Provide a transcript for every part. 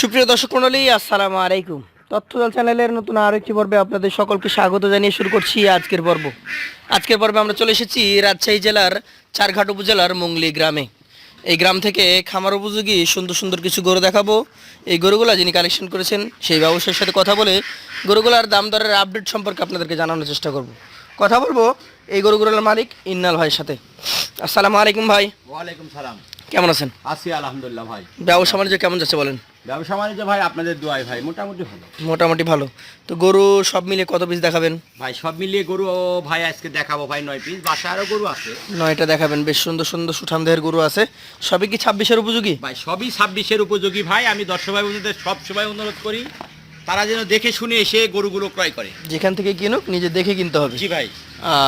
সুপ্রিয় দর্শক মন্ডলী আসসালামু আলাইকুম। তথ্যদল চ্যানেলের নতুন আরও একটি পর্বে আপনাদের সকলকে স্বাগত জানিয়ে শুরু করছি আজকের পর্ব। আজকের পর্বে আমরা চলে এসেছি রাজশাহী জেলার চারঘাট উপজেলার মংলি গ্রামে। এই গ্রাম থেকে খামার উপযোগী সুন্দর সুন্দর কিছু গরু দেখাবো। এই গরুগুলো যিনি কালেকশন করেছেন সেই ব্যবসায়ীর সাথে কথা বলে গরুগুলার দাম দরের আপডেট সম্পর্কে আপনাদেরকে জানানোর চেষ্টা করব। কথা বলব এই গরুগুলোর মালিক ইন্নাল ভাইয়ের সাথে। আসসালামু আলাইকুম ভাই। ওয়ালাইকুম সালাম। কেমন আছেন? আছি আলহামদুলিল্লাহ ভাই। ব্যবসা বাণিজ্য কেমন যাচ্ছে বলেন? ব্যবসা বাণিজ্য ভাই আপনাদের দোয়াই ভাই মোটামুটি ভালো। মোটামুটি ভালো। তো গরু সব মিলে কত পিস দেখাবেন? ভাই সব মিলিয়ে গরু ও ভাই আজকে দেখাবো ভাই নয় পিস বাসায় আরও গরু আছে। নয়টা দেখাবেন বেশ সুন্দর সুন্দর সুঠাম দেহের গরু আছে। সবই কি ছাব্বিশের উপযোগী? ভাই সবই ছাব্বিশের উপযোগী ভাই। আমি দর্শক ভাই বন্ধুদের সব সময় অনুরোধ করি তারা যেন দেখে শুনে এসে গরুগুলো ক্রয় করে। যেখান থেকে কিনুক নিজে দেখে কিনতে হবে। জি ভাই।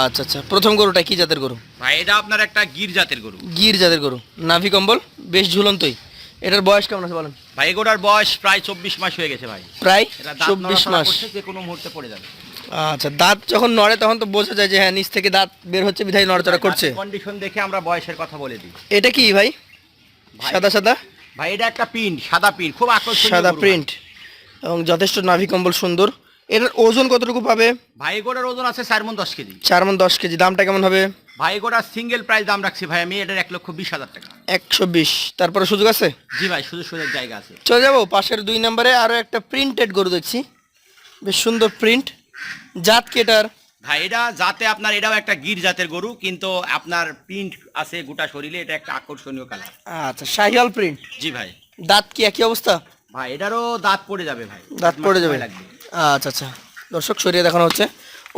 আচ্ছা আচ্ছা। প্রথম গরুটা কি জাতের গরু? ভাই এটা আপনার একটা গির জাতের গরু। গির জাতের গরু। নাভি কম্বল বেশ ঝুলন্তই। এটার বয়স কেমন আছে বলেন? ভাই এগোটার বয়স প্রায় চব্বিশ মাস হয়ে গেছে ভাই। প্রায় এটা দাঁত চব্বিশ নড়াচড়া মাস। করছে, যে কোনো মুহূর্তে পড়ে যাবে। আচ্ছা দাঁত যখন নড়ে তখন তো বোঝা যায় যে হ্যাঁ নিচ থেকে দাঁত বের হচ্ছে বিধায় নড়াচড়া করছে। কন্ডিশন দেখে আমরা বয়সের কথা বলে দিই। এটা কি ভাই? ভাই- সাদা সাদা? ভাই এটা একটা প্রিন্ট সাদা প্রিন্ট খুব আকর্ষণীয় সাদা গরু প্রিন্ট এবং যথেষ্ট নাভি কম্বল সুন্দর। এটার ওজন কতটুকু পাবে? ভাই এগোটার ওজন আছে চার মন দশ কেজি। চার মন দশ কেজি। দামটা কেমন হবে? ভাই এগোটার সিঙ্গেল প্রাইস দাম রাখছি ভাই আমি এটার এক লক্ষ বিশ হাজার টাকা। একশো বিশ। তারপরে সুযোগ আছে? জি ভাই সুযোগ সুযোগ জায়গা আছে। চলে যাব পাশের দুই নম্বরে আরও একটা প্রিন্টেড গরু দেখছি। বেশ সুন্দর প্রিন্ট জাত কি এটার? ভাই এটা যাতে আপনার এটাও একটা গির জাতের গরু কিন্তু আপনার প্রিন্ট আছে গোটা শরীরে এটা একটা আকর্ষণীয় কালার আচ্ছা শাহিয়াল প্রিন্ট জি ভাই। দাঁত কি একই অবস্থা? ভাই এটারও দাঁত পড়ে যাবে ভাই। দাঁত পড়ে যাবে। লাগবে। আচ্ছা আচ্ছা। দর্শক সরিয়ে দেখানো হচ্ছে।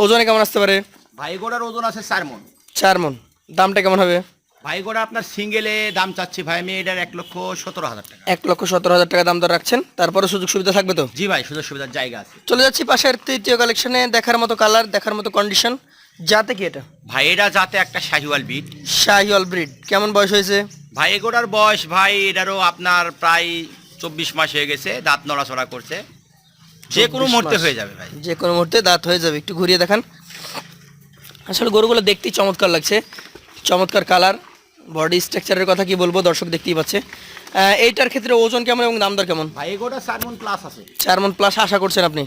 ওজনে কেমন আসতে পারে? ভাই এগোটার ওজন আছে চার মন। চার মন। দামটা কেমন হবে? ভাই এগোটা আপনার সিঙ্গেলে দাম চাচ্ছি ভাই আমি এটার এক লক্ষ সতেরো হাজার টাকা। এক লক্ষ সতেরো হাজার টাকা দাম দর রাখছেন। তারপরে সুযোগ সুবিধা থাকবে তো? জি ভাই সুযোগ সুবিধার জায়গা আছে। চলে যাচ্ছি পাশের তৃতীয় কালেকশনে দেখার মতো কালার দেখার মতো কন্ডিশন যাতে কি এটা? ভাই এটা যাতে একটা শাহিওয়াল ব্রিড শাহিওয়াল ব্রিড কেমন বয়স হয়েছে? ভাই এগোটার বয়স ভাই এটারও আপনার প্রায় চব্বিশ মাস হয়ে গেছে দাঁত নড়াচড়া করছে। যে কোনো 24 মুহূর্তে হয়ে যাবে ভাই। যে কোনো মুহূর্তে দাঁত হয়ে যাবে। একটু ঘুরিয়ে দেখান। আসলে গরুগুলো দেখতেই চমৎকার লাগছে। চমৎকার কালার বডি স্ট্রাকচারের কথা কি বলব দর্শক দেখতেই পাচ্ছে। এইটার ক্ষেত্রে ওজন কেমন এবং দাম দর কেমন? ভাই এগোটা চার মন প্লাস আছে। চার মন প্লাস আশা করছেন আপনি।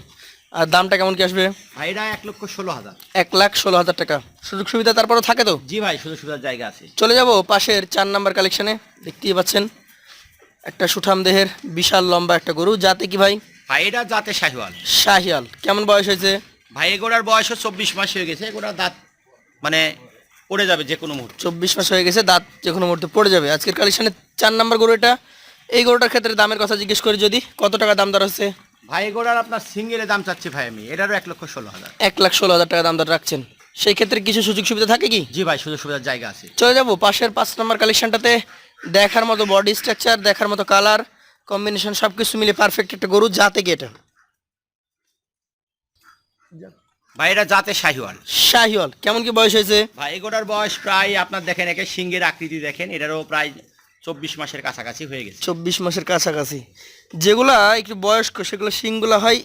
আর দামটা কেমন কি আসবে? ভাই এটা এক লক্ষ ষোলো হাজার। এক লাখ ষোলো হাজার টাকা। সুযোগ সুবিধা তারপরেও থাকে তো? জি ভাই সুযোগ সুবিধার জায়গা আছে। চলে যাব পাশের চার নাম্বার কালেকশনে দেখতেই পাচ্ছেন একটা সুঠাম দেহের বিশাল লম্বা একটা গরু। যাতে কি ভাই? ভাই এটা শাহিওয়াল। শাহিয়াল কেমন বয়স হয়েছে? ভাই এগোটার বয়সও চব্বিশ মাস হয়ে গেছে এগোটার দাঁত মানে পড়ে যাবে যে কোনো মুহূর্তে। চব্বিশ মাস হয়ে গেছে দাঁত যে কোনো মুহূর্তে পড়ে যাবে। আজকের কালেকশনে চার নাম্বার গরু এটা। এই গরুটার ক্ষেত্রে দামের কথা জিজ্ঞেস করি যদি কত টাকা দাম দর হচ্ছে? ভাই এগোটার আপনার সিঙ্গেলে দাম চাচ্ছি ভাই আমি এটারও এক লক্ষ ষোলো হাজার। এক লাখ ষোলো হাজার টাকা দাম দর রাখছেন। সেই ক্ষেত্রে কিছু সুযোগ সুবিধা থাকে কি? জি ভাই সুযোগ সুবিধার জায়গা আছে। চলে যাব পাশের পাঁচ নাম্বার কালেকশনটাতে দেখার মতো বডি স্ট্রাকচার দেখার মতো কালার কম্বিনেশন সব কিছু মিলে পারফেক্ট একটা গরু যাতে কি এটা? ভাই এটা যাতে শাহিওয়াল। শাহিওয়াল। কেমন কি বয়স হয়েছে? ভাই এগোটার বয়স প্রায় আপনার দেখেন একে সিংহের আকৃতি দেখেন এটারও প্রায় চব্বিশ মাসের কাছাকাছি হয়ে গেছে। চব্বিশ মাসের কাছাকাছি। যেগুলা একটু বয়স্ক সেগুলো শিংগুলো হয়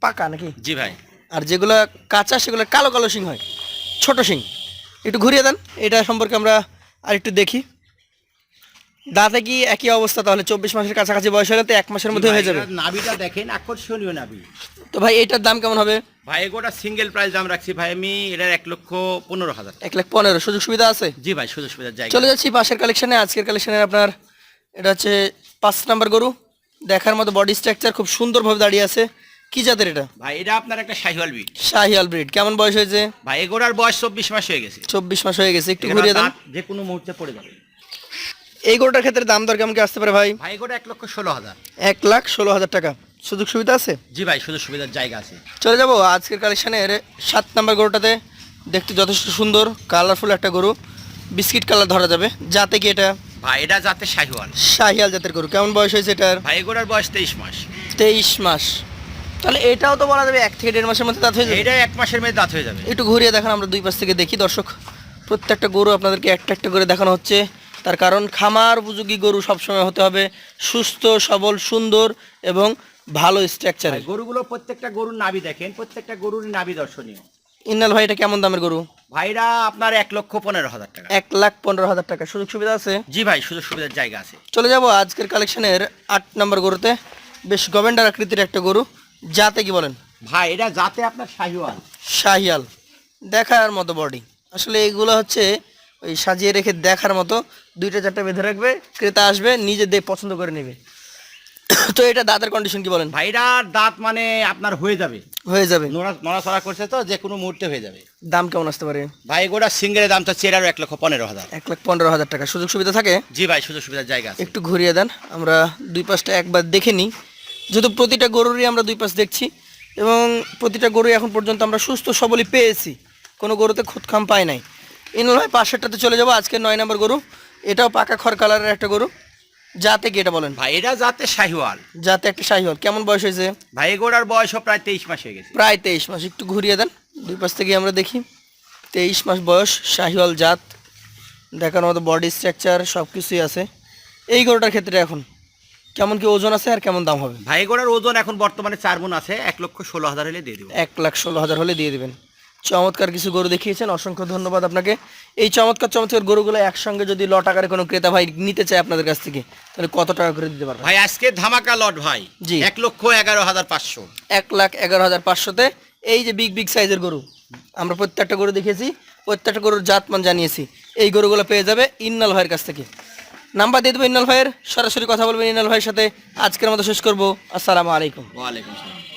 পাকা নাকি? জি ভাই। আর যেগুলো কাঁচা সেগুলো কালো কালো শিং হয়। ছোট শিং। একটু ঘুরিয়ে দেন এটা সম্পর্কে আমরা আর একটু দেখি। দাঁতে কি একই অবস্থা? তাহলে চব্বিশ মাসের কাছাকাছি বয়স হলে তো এক মাসের মধ্যে হয়ে যাবে। নাভিটা দেখেন আকর্ষণীয় নাবি তো ভাই এটার দাম কেমন হবে? ভাই এগোটা সিঙ্গেল প্রাইস দাম রাখছি। ভাই আমি এটার এক লক্ষ পনেরো হাজার এক লাখ পনেরো সুযোগ সুবিধা আছে? জি ভাই সুযোগ সুবিধার জায়গা। চলে যাচ্ছি পাশের কালেকশনে আজকের কালেকশনের আপনার এটা হচ্ছে পাঁচ নাম্বার গরু। দেখার মতো বডি স্ট্রাকচার খুব সুন্দরভাবে দাঁড়িয়ে আছে। কি জাতের এটা? ভাই এটা আপনার একটা শাহিওয়াল বিট শাহিয়াল ব্রিড কেমন বয়স হয়েছে? ভাই এগোটার বয়স চব্বিশ মাস হয়ে গেছে। চব্বিশ মাস হয়ে গেছে। একটু ঘুরিয়ে দেন। যে কোনো মুহূর্তে পড়ে যাবে। এই গরুটার ক্ষেত্রে দাম দর কেমন কি আসতে পারে ভাই? ভাই এগোটা এক লক্ষ ষোলো হাজার। এক লাখ ষোলো হাজার টাকা। সুযোগ সুবিধা আছে? জি ভাই সুযোগ সুবিধার জায়গা আছে। চলে যাব আজকের কালেকশনের সাত নাম্বার গরুটাতে। দেখতে যথেষ্ট সুন্দর কালারফুল একটা গরু। বিস্কিট কালার ধরা যাবে। যাতে কি এটা? ভাই এটা যাতে শাহিওয়াল। শাহিয়াল জাতের গরু। কেমন বয়স হয়েছে এটার? ভাই এগোটার বয়স তেইশ মাস। তেইশ মাস। তাহলে এটাও তো বলা যাবে এক থেকে দেড় মাসের মধ্যে দাঁত হয়ে যাবে? এটা এক মাসের মধ্যে দাঁত হয়ে যাবে। একটু ঘুরিয়ে দেখান আমরা দুই পাশ থেকে দেখি দর্শক। প্রত্যেকটা গরু আপনাদেরকে একটা একটা করে দেখানো হচ্ছে। তার কারণ খামার উপযোগী গরু সবসময় হতে হবে সুস্থ সবল সুন্দর এবং ভালো স্ট্রাকচারের গরুগুলো প্রত্যেকটা গরুর নাভি দেখেন প্রত্যেকটা গরুর নাভি দর্শনীয়। ইন্নাল ভাই এটা কেমন দামের গরু? ভাইরা আপনার এক লক্ষ পনেরো হাজার টাকা। এক লাখ পনেরো হাজার টাকা। সুযোগ সুবিধা আছে? জি ভাই সুযোগ সুবিধার জায়গা আছে। চলে যাব আজকের কালেকশনের আট নম্বর গরুতে। বেশ গভেন্ডার আকৃতির একটা গরু। যাতে কি বলেন? ভাই এটা যাতে আপনার শাহিওয়াল। শাহিয়াল। দেখার মতো বডি আসলে এগুলো হচ্ছে ওই সাজিয়ে রেখে দেখার মতো দুইটা চারটা বেঁধে রাখবে ক্রেতা আসবে নিজে দিয়ে পছন্দ করে নেবে। তো এটা দাঁতের কন্ডিশন কি বলেন? ভাইরা দাঁত মানে আপনার হয়ে যাবে। হয়ে যাবে। নড়া নড়াচড়া করছে তো যে কোনো মুহূর্তে হয়ে যাবে। দাম কেমন আসতে পারে? ভাই গোটা সিঙ্গেলের দাম তো চেরারও এক লক্ষ পনেরো হাজার। এক লাখ পনেরো হাজার টাকা। সুযোগ সুবিধা থাকে? জি ভাই সুযোগ সুবিধার জায়গা আছে। একটু ঘুরিয়ে দেন আমরা দুই পাশটা একবার দেখে নিই। যেহেতু প্রতিটা গরুরই আমরা দুই পাশ দেখছি এবং প্রতিটা গরু এখন পর্যন্ত আমরা সুস্থ সবলই পেয়েছি। কোনো গরুতে খুদখাম পাই নাই। ইনল ভাই পাশেরটাতে চলে যাব আজকে নয় নম্বর গরু। এটাও পাকা খড় কালারের একটা গরু। যাতে কি এটা বলেন? ভাই এটা যাতে শাহিওয়াল। যাতে একটা শাহিওয়াল। কেমন বয়স হয়েছে? ভাই গোড়ার বয়সও প্রায় তেইশ মাস হয়ে গেছে। প্রায় তেইশ মাস। একটু ঘুরিয়ে দেন। দুই পাশ থেকে আমরা দেখি। তেইশ মাস বয়স শাহিওয়াল জাত। দেখার মতো বডি স্ট্রাকচার সব কিছুই আছে। এই গরুটার ক্ষেত্রে এখন কেমন কি ওজন আছে আর কেমন দাম হবে? ভাই গোড়ার ওজন এখন বর্তমানে চার মন আছে। এক লক্ষ ষোলো হাজার হলে দিয়ে দেবেন এক লাখ ষোলো হাজার হলে দিয়ে দেবেন। চমৎকার কিছু গরু দেখিয়েছেন। অসংখ্য ধন্যবাদ আপনাকে। এই চমৎকার চমৎকার গরুগুলো একসঙ্গে যদি লট আকারে কোনো ক্রেতা ভাই নিতে চায় আপনাদের কাছ থেকে তাহলে কত টাকা করে দিতে পারবেন? ভাই আজকে ধামাকা লট ভাই। জি। এক লক্ষ এগারো হাজার পাঁচশো। এক লাখ এগারো হাজার পাঁচশোতে এই যে বিগ বিগ সাইজের গরু আমরা প্রত্যেকটা গরু দেখেছি প্রত্যেকটা গরুর জাতমান জানিয়েছি। এই গরুগুলো পেয়ে যাবে ইন্নাল ভাইয়ের কাছ থেকে। নাম্বার দিয়ে দেবো ইন্নাল ভাইয়ের সরাসরি কথা বলবেন ইন্নাল ভাইয়ের সাথে। আজকের মতো শেষ করব। আসসালামু আলাইকুম। ওয়ালাইকুম সালাম